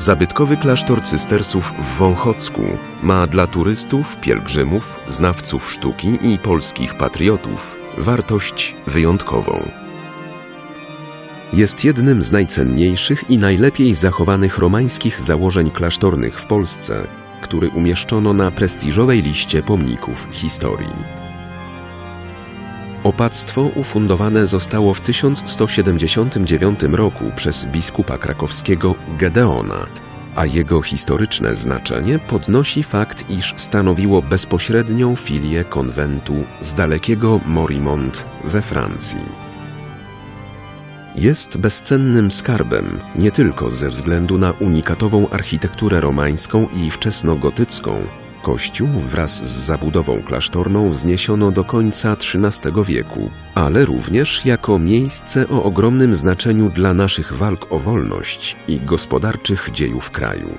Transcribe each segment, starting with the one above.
Zabytkowy klasztor cystersów w Wąchocku ma dla turystów, pielgrzymów, znawców sztuki i polskich patriotów wartość wyjątkową. Jest jednym z najcenniejszych i najlepiej zachowanych romańskich założeń klasztornych w Polsce, który umieszczono na prestiżowej liście pomników historii. Opactwo ufundowane zostało w 1179 roku przez biskupa krakowskiego Gedeona, a jego historyczne znaczenie podnosi fakt, iż stanowiło bezpośrednią filię konwentu z dalekiego Morimont we Francji. Jest bezcennym skarbem nie tylko ze względu na unikatową architekturę romańską i wczesnogotycką, Kościół wraz z zabudową klasztorną wzniesiono do końca XIII wieku, ale również jako miejsce o ogromnym znaczeniu dla naszych walk o wolność i gospodarczych dziejów kraju.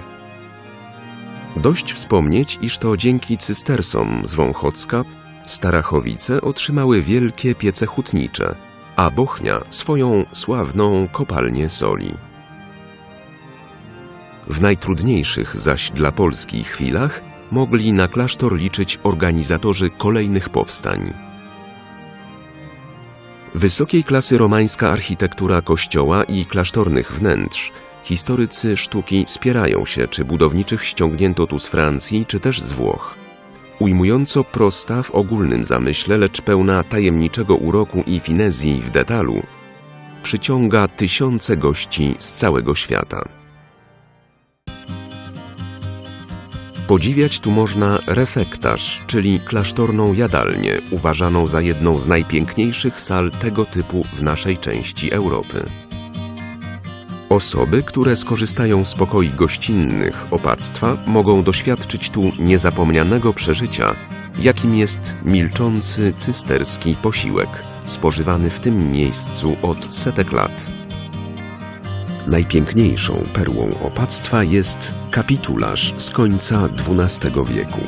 Dość wspomnieć, iż to dzięki cystersom z Wąchocka Starachowice otrzymały wielkie piece hutnicze, a Bochnia swoją sławną kopalnię soli. W najtrudniejszych zaś dla Polski chwilach mogli na klasztor liczyć organizatorzy kolejnych powstań. Wysokiej klasy romańska architektura kościoła i klasztornych wnętrz historycy sztuki spierają się, czy budowniczych ściągnięto tu z Francji, czy też z Włoch. Ujmująco prosta w ogólnym zamyśle, lecz pełna tajemniczego uroku i finezji w detalu, przyciąga tysiące gości z całego świata. Podziwiać tu można refektarz, czyli klasztorną jadalnię, uważaną za jedną z najpiękniejszych sal tego typu w naszej części Europy. Osoby, które skorzystają z pokoi gościnnych opactwa, mogą doświadczyć tu niezapomnianego przeżycia, jakim jest milczący cysterski posiłek, spożywany w tym miejscu od setek lat. Najpiękniejszą perłą opactwa jest kapitularz z końca XII wieku.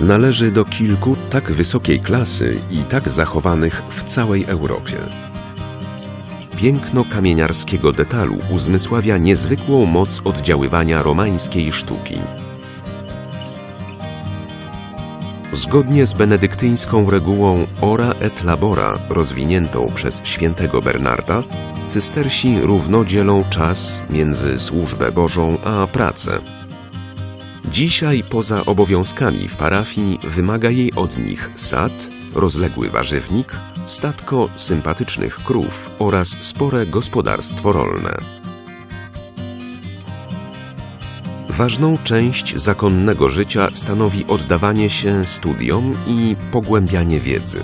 Należy do kilku tak wysokiej klasy i tak zachowanych w całej Europie. Piękno kamieniarskiego detalu uzmysławia niezwykłą moc oddziaływania romańskiej sztuki. Zgodnie z benedyktyńską regułą ora et labora rozwiniętą przez świętego Bernarda, cystersi równo dzielą czas między służbę Bożą a pracę. Dzisiaj poza obowiązkami w parafii wymaga jej od nich sad, rozległy warzywnik, statko sympatycznych krów oraz spore gospodarstwo rolne. Ważną część zakonnego życia stanowi oddawanie się studiom i pogłębianie wiedzy.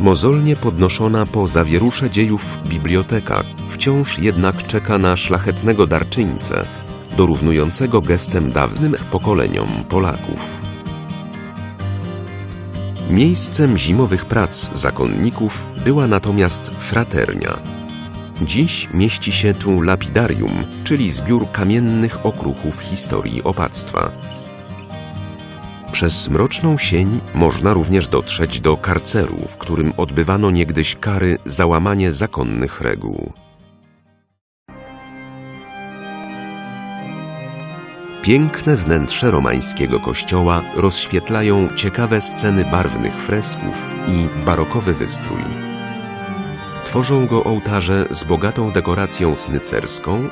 Mozolnie podnoszona po zawierusze dziejów biblioteka wciąż jednak czeka na szlachetnego darczyńcę, dorównującego gestem dawnym pokoleniom Polaków. Miejscem zimowych prac zakonników była natomiast fraternia. Dziś mieści się tu lapidarium, czyli zbiór kamiennych okruchów historii opactwa. Przez mroczną sień można również dotrzeć do karceru, w którym odbywano niegdyś kary za łamanie zakonnych reguł. Piękne wnętrze romańskiego kościoła rozświetlają ciekawe sceny barwnych fresków i barokowy wystrój. Tworzą go ołtarze z bogatą dekoracją snycerską,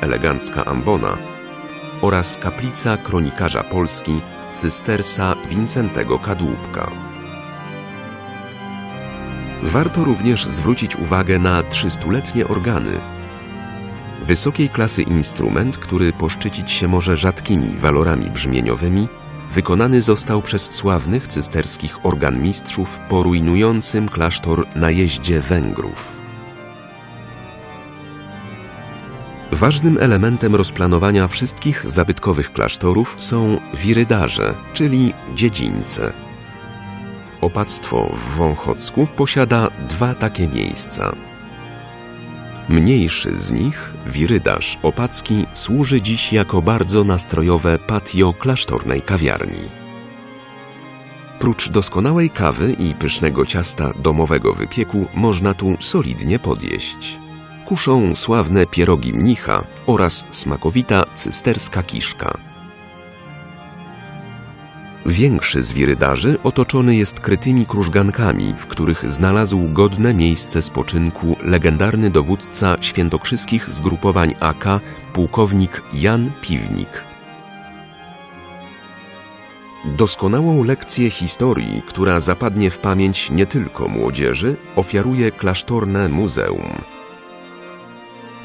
elegancka ambona oraz kaplica kronikarza Polski cystersa Wincentego Kadłubka. Warto również zwrócić uwagę na trzystuletnie organy. Wysokiej klasy instrument, który poszczycić się może rzadkimi walorami brzmieniowymi, wykonany został przez sławnych cysterskich organmistrzów po rujnującym klasztor najeździe Węgrów. Ważnym elementem rozplanowania wszystkich zabytkowych klasztorów są wirydarze, czyli dziedzińce. Opactwo w Wąchocku posiada dwa takie miejsca. Mniejszy z nich, wirydarz opacki, służy dziś jako bardzo nastrojowe patio klasztornej kawiarni. Prócz doskonałej kawy i pysznego ciasta domowego wypieku można tu solidnie podjeść. Kuszą sławne pierogi mnicha oraz smakowita cysterska kiszka. Większy z wirydarzy otoczony jest krytymi krużgankami, w których znalazł godne miejsce spoczynku legendarny dowódca świętokrzyskich zgrupowań AK, pułkownik Jan Piwnik. Doskonałą lekcję historii, która zapadnie w pamięć nie tylko młodzieży, ofiaruje klasztorne muzeum.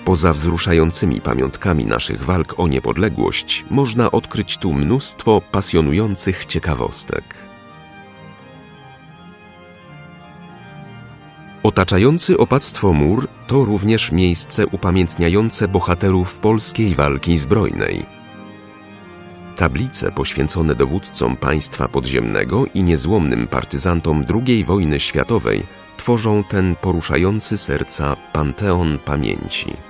Poza wzruszającymi pamiątkami naszych walk o niepodległość, można odkryć tu mnóstwo pasjonujących ciekawostek. Otaczający opactwo mur to również miejsce upamiętniające bohaterów polskiej walki zbrojnej. Tablice poświęcone dowódcom państwa podziemnego i niezłomnym partyzantom II wojny światowej tworzą ten poruszający serca panteon pamięci.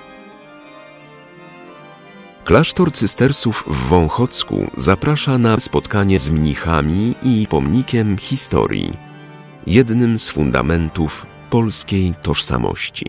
Klasztor cystersów w Wąchocku zaprasza na spotkanie z mnichami i pomnikiem historii, jednym z fundamentów polskiej tożsamości.